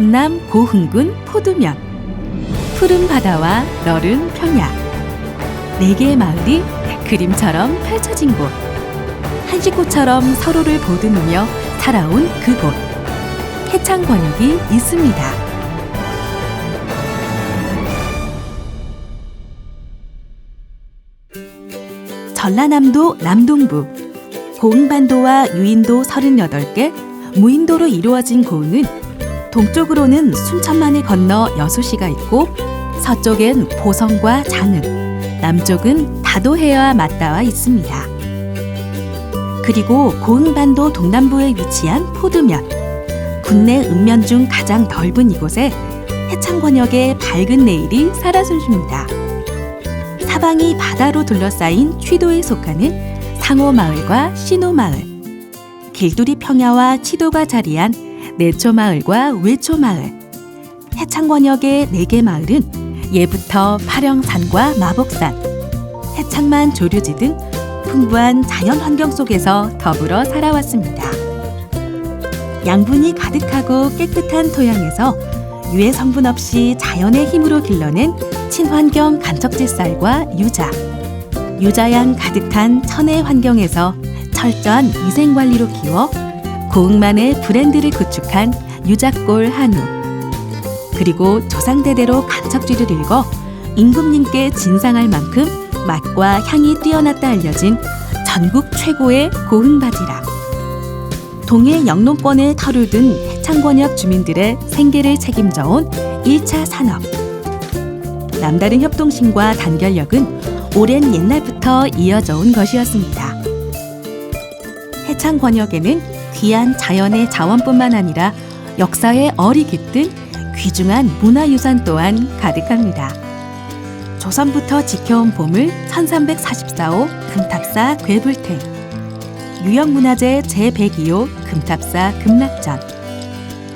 전남 고흥군 포두면. 푸른 바다와 너른 평야 네 개의 마을이 그림처럼 펼쳐진 곳. 한식구처럼 서로를 보듬으며 살아온 그곳. 해창 권역이 있습니다. 전라남도 남동부. 고흥반도와 유인도 38개, 무인도로 이루어진 고흥은 동쪽으로는 순천만을 건너 여수시가 있고 서쪽엔 보성과 장흥, 남쪽은 다도해와 맞닿아 있습니다. 그리고 고흥반도 동남부에 위치한 포두면, 국내 읍면 중 가장 넓은 이곳에 해창권역의 밝은 내일이 살아 숨쉽니다. 사방이 바다로 둘러싸인 취도에 속하는 상호마을과 신호마을, 길두리 평야와 치도가 자리한 내초마을과 외초마을, 해창권역의 네 개 마을은 예부터 파령산과 마복산, 해창만 조류지 등 풍부한 자연 환경 속에서 더불어 살아왔습니다. 양분이 가득하고 깨끗한 토양에서 유해 성분 없이 자연의 힘으로 길러낸 친환경 간척지쌀과 유자, 유자향 가득한 천혜 환경에서 철저한 위생 관리로 키워 고흥만의 브랜드를 구축한 유자골 한우. 그리고 조상대대로 간척쥐를 읽어 임금님께 진상할 만큼 맛과 향이 뛰어났다 알려진 전국 최고의 고흥바지락. 동해 영농권의 털을 든 해창권역 주민들의 생계를 책임져온 1차 산업. 남다른 협동심과 단결력은 오랜 옛날부터 이어져 온 것이었습니다. 해창 권역에는 귀한 자연의 자원뿐만 아니라 역사의 어리 깃든 귀중한 문화유산 또한 가득합니다. 조선부터 지켜온 보물 1344호 금탑사 괴불탱 유형문화재 제102호 금탑사 금락전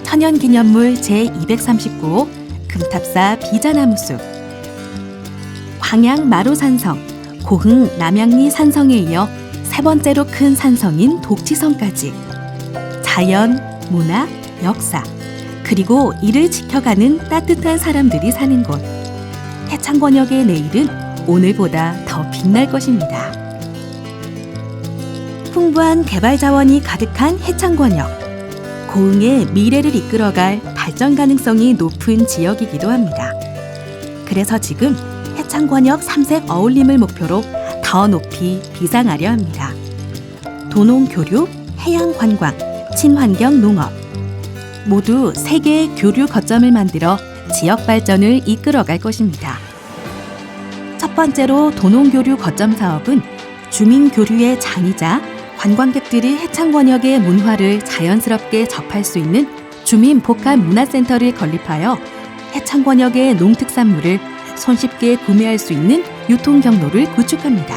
천연기념물 제239호 금탑사 비자나무숲 광양 마루산성, 고흥 남양리 산성에 이어 세 번째로 큰 산성인 독치성까지 자연, 문화, 역사, 그리고 이를 지켜가는 따뜻한 사람들이 사는 곳. 해창권역의 내일은 오늘보다 더 빛날 것입니다. 풍부한 개발 자원이 가득한 해창권역. 고흥의 미래를 이끌어갈 발전 가능성이 높은 지역이기도 합니다. 그래서 지금 해창권역 삼색 어울림을 목표로 더 높이 비상하려 합니다. 도농 교류, 해양 관광, 친환경 농업 모두 세 개의 교류 거점을 만들어 지역 발전을 이끌어갈 것입니다. 첫 번째로 도농 교류 거점 사업은 주민 교류의 장이자 관광객들이 해창 권역의 문화를 자연스럽게 접할 수 있는 주민 복합 문화센터를 건립하여 해창 권역의 농특산물을 손쉽게 구매할 수 있는 유통 경로를 구축합니다.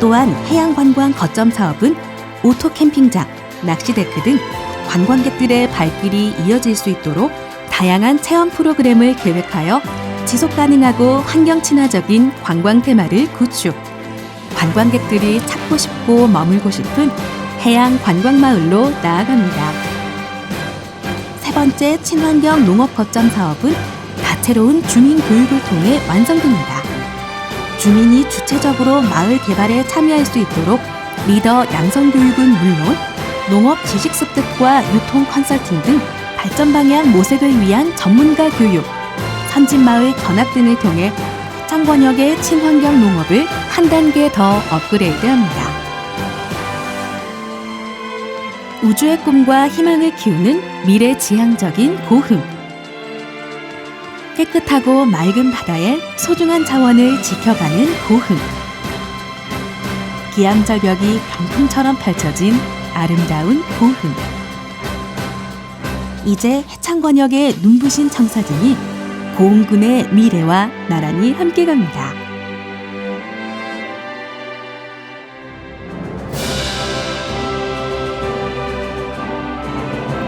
또한 해양관광 거점 사업은 오토 캠핑장, 낚시 데크 등 관광객들의 발길이 이어질 수 있도록 다양한 체험 프로그램을 계획하여 지속 가능하고 환경 친화적인 관광 테마를 구축. 관광객들이 찾고 싶고 머물고 싶은 해양 관광 마을로 나아갑니다. 세 번째 친환경 농업 거점 사업은 다채로운 주민 교육을 통해 완성됩니다. 주민이 주체적으로 마을 개발에 참여할 수 있도록 리더 양성 교육은 물론 농업 지식 습득과 유통 컨설팅 등 발전 방향 모색을 위한 전문가 교육, 선진 마을 견학 등을 통해 창권역의 친환경 농업을 한 단계 더 업그레이드합니다. 우주의 꿈과 희망을 키우는 미래지향적인 고흥. 깨끗하고 맑은 바다에 소중한 자원을 지켜가는 고흥. 기암절벽이 병풍처럼 펼쳐진 아름다운 고흥. 이제 해창권역의 눈부신 청사진이 고흥군의 미래와 나란히 함께 갑니다.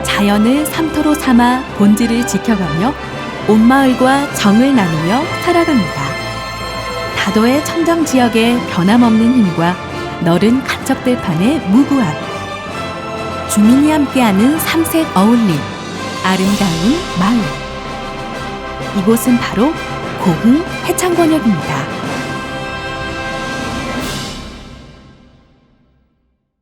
자연을 삼터로 삼아 본질을 지켜가며 온 마을과 정을 나누며 살아갑니다. 다도의 청정 지역의 변함없는 힘과 너른 간척들판의 무구함, 주민이 함께하는 삼색 어울림, 아름다운 마을. 이곳은 바로 고흥 해창권역입니다.